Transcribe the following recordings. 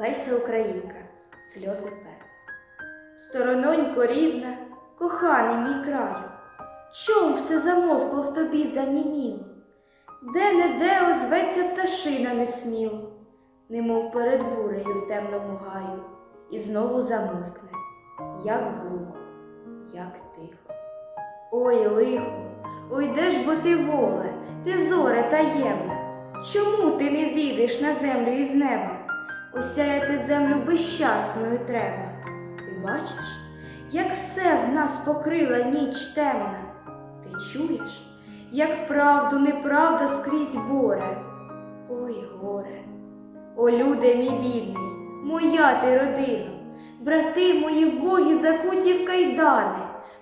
Леся Українка, сльози перли. Сторононько рідна, коханий мій краю, чом все замовкло в тобі заніміло? Де не де озветься пташина несміло, немов перед бурею в темному гаю, і знову замовкне, як глухо, як тихо. Ой, лихо, ой, де ж бо ти воле, ти зоре таємна, чому ти не зійдеш на землю із неба? Осяяти землю безщасною треба. Ти бачиш, як все в нас покрила ніч темна. Ти чуєш, як правду неправда скрізь боре. Ой, горе, о, люде мій бідний, моя ти родина, брати мої вбогі закуті в кайдани,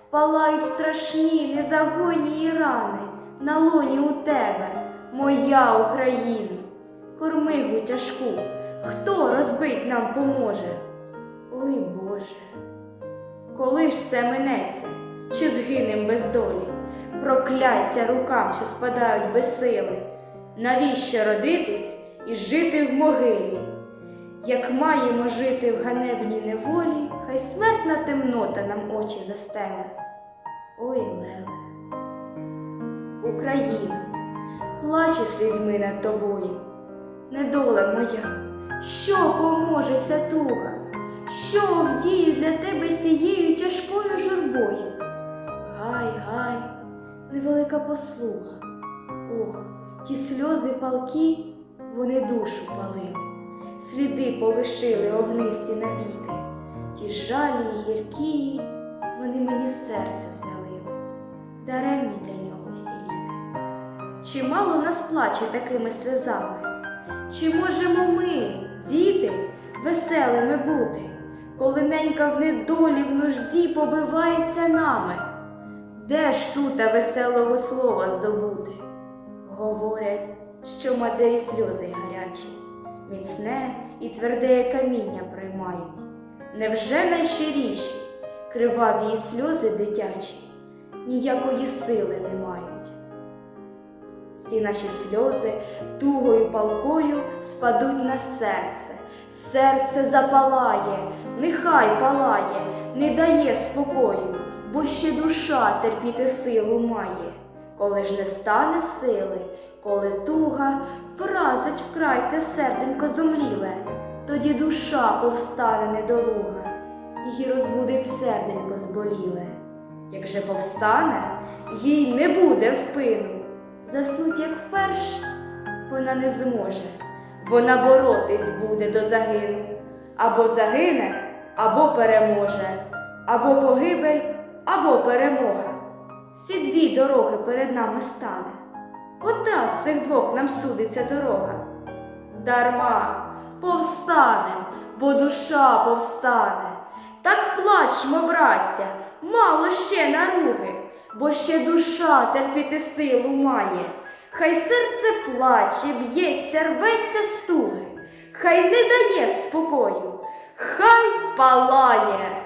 палають страшні незагойні рани на лоні у тебе, моя Україна, кормигу тяжку, хто розбить нам поможе? Ой Боже, коли ж це минеться, чи згинем без долі, прокляття рукам, що спадають без сили, навіщо родитись і жити в могилі? Як маємо жити в ганебній неволі, хай смертна темнота нам очі застеле. Ой, Леле, Україна, плачу слізьми над тобою, недола моя, що поможеся туга, що вдію для тебе сією тяжкою журбою. Гай, гай, невелика послуга. Ох, ті сльози палки, вони душу палили, сліди полишили огнисті навіки, ті жалі й гіркі, вони мені серце звялили, даремні для нього всі ліки. Чимало нас плаче такими сльозами, чи можемо ми, діти, веселими бути, коли ненька в недолі в нужді побивається нами? Де ж тута веселого слова здобути? Говорять, що матері сльози гарячі, міцне і тверде каміння приймають. Невже найщиріші, криваві її сльози дитячі, ніякої сили не мають? Всі наші сльози тугою палкою спадуть на серце, серце запалає, нехай палає, не дає спокою, бо ще душа терпіти силу має. Коли ж не стане сили, коли туга вразить вкрай те серденько зомліле, тоді душа повстане недолуга, її розбудить серденько зболіле. Як же повстане, їй не буде впину. Заснуть, як вперше, вона не зможе. Вона боротись буде до загину. Або загине, або переможе, або погибель, або перемога. Ці дві дороги перед нами стане. Котра з цих двох нам судиться дорога? Дарма повстанем, бо душа повстане. Так плачмо, браття, мало ще наруги, бо ще душа терпіти силу має. Хай серце плаче, б'ється, рветься стуги, хай не дає спокою, хай палає.